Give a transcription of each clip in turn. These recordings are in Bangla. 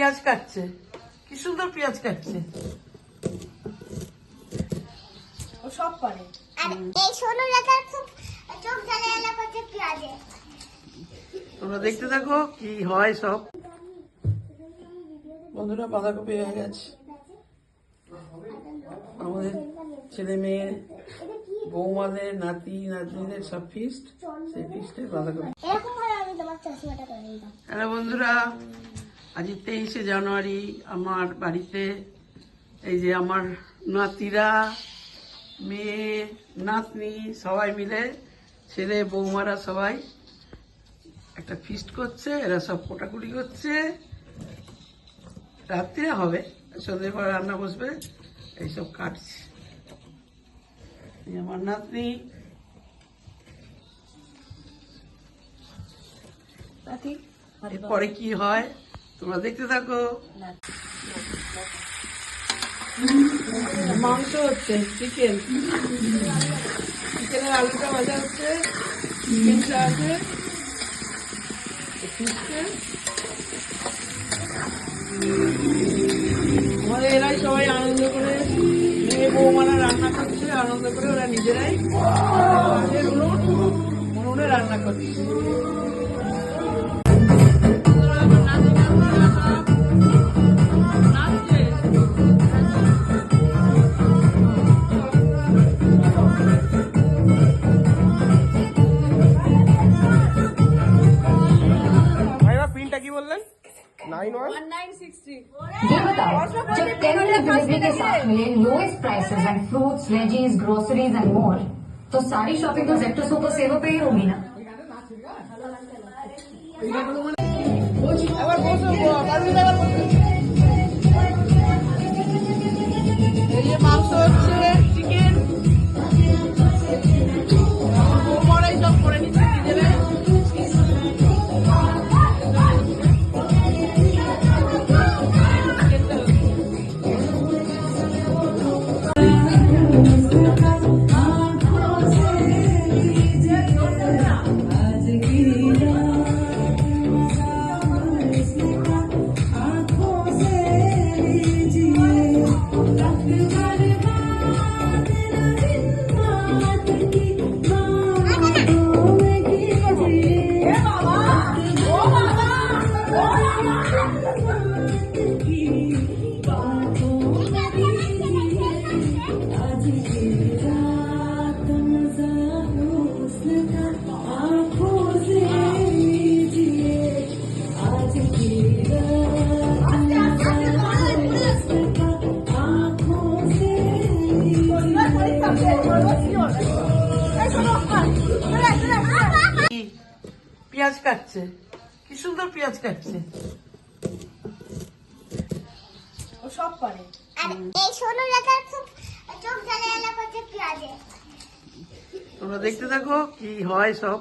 পেঁয়াজ কাটছে। কি সুন্দর পেঁয়াজ কাটছে। ও সব পারে আর এই ষোলো টাকার খুব চোখ জ্বালা জ্বালা করছে পেঁয়াজে। তোমরা দেখতে থাকো কি হয় সব। বন্ধুরা বাঁধাকপি হয়ে গেছে। আমাদের ছেলে মেয়ে বৌমাদের নাতি নাতনিদের সব ফিস্ট সেই ফিস্টে বাঁধাকপি। হ্যালো বন্ধুরা আজ তেইশে জানুয়ারি আমার বাড়িতে এই যে আমার নাতিরা মেয়ে নাতনি সবাই মিলে ছেলে বৌমারা সবাই একটা ফিস্ট করছে এরা সব কোটাকুটি করছে। রাত্রে হবে সন্ধ্যের পর রান্না বসবে এইসব কাটছে। আমার নাতনি। নাতি এরপরে কি হয়? তোমরা দেখতে থাকো। মাংস হচ্ছে চিকেন চিকেনের আলুটা ভাজা হচ্ছে চিকেনটা আছে। আমাদের এরাই সবাই আনন্দ করে মেয়ে বৌমারা রান্না করছে, আনন্দ করে ওরা নিজেরাই। উনুন উনুনে রান্না করছে। ये बताओ जब टेन डिलीवरी के साथ मिले lowest prices and fruits veggies groceries and more तो सारी शॉपिंग तो जेप्टो सुपर सेवर पे ही होगी ना। এই পেঁয়াজ কাটছে। কি সুন্দর পেঁয়াজ কাটছে। ও সব পারে। আর এই ষোলো টাকার খুব চোখ জ্বালা জ্বালা করছে পেঁয়াজে। তোমরা দেখতে থাকো কি হয় সব।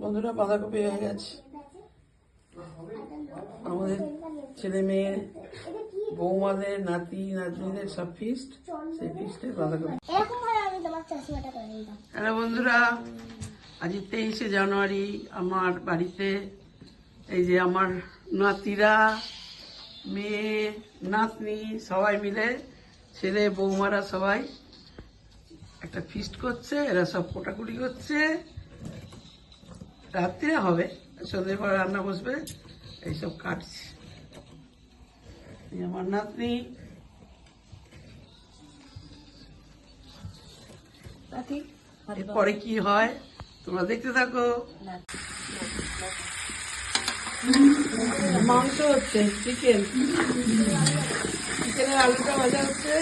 বন্ধুরা বাঁধাকপি হয়ে গেছে। আমাদের ছেলে মেয়ে বৌমাদের নাতি নাতনিদের সব ফিস্ট সেই ফিস্টে বাঁধাকপি। হ্যালো বন্ধুরা। আজ তেইশে জানুয়ারি আমার বাড়িতে এই যে আমার নাতিরা মেয়ে নাতনি সবাই মিলে ছেলে বৌমারা সবাই একটা ফিস্ট করছে এরা সব কোটাকুটি করছে। রাত্রে হবে সন্ধ্যের পর রান্না বসবে এইসব কাটছে। আমার নাতনি। নাতি এরপরে কি হয়? তোমরা দেখতে থাকো। মাংস হচ্ছে চিকেন চিকেনের আলুটা ভাজা হচ্ছে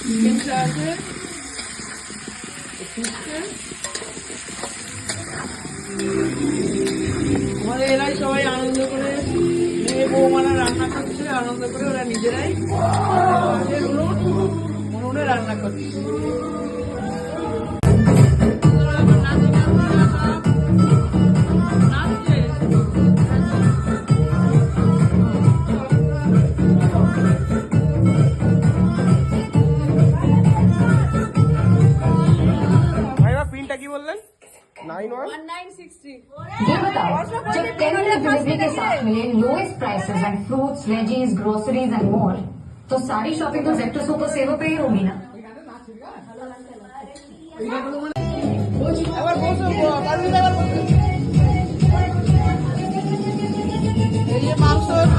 চিকেনটা আছে আমাদের এরাই সবাই আনন্দ করে মেয়ে বৌমারা রান্না করছে, আনন্দ করে ওরা নিজেরাই। উনুনে রান্না করছে। ये बताओ, जब टेंडर डिलीवरी के साथ मिले lowest prices and fruits veggies groceries and more तो सारी शॉपिंग तो जेप्टो सुपर सेवो पे ही होगी ना? ये मांस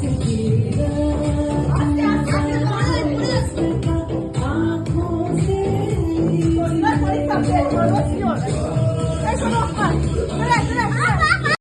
to give.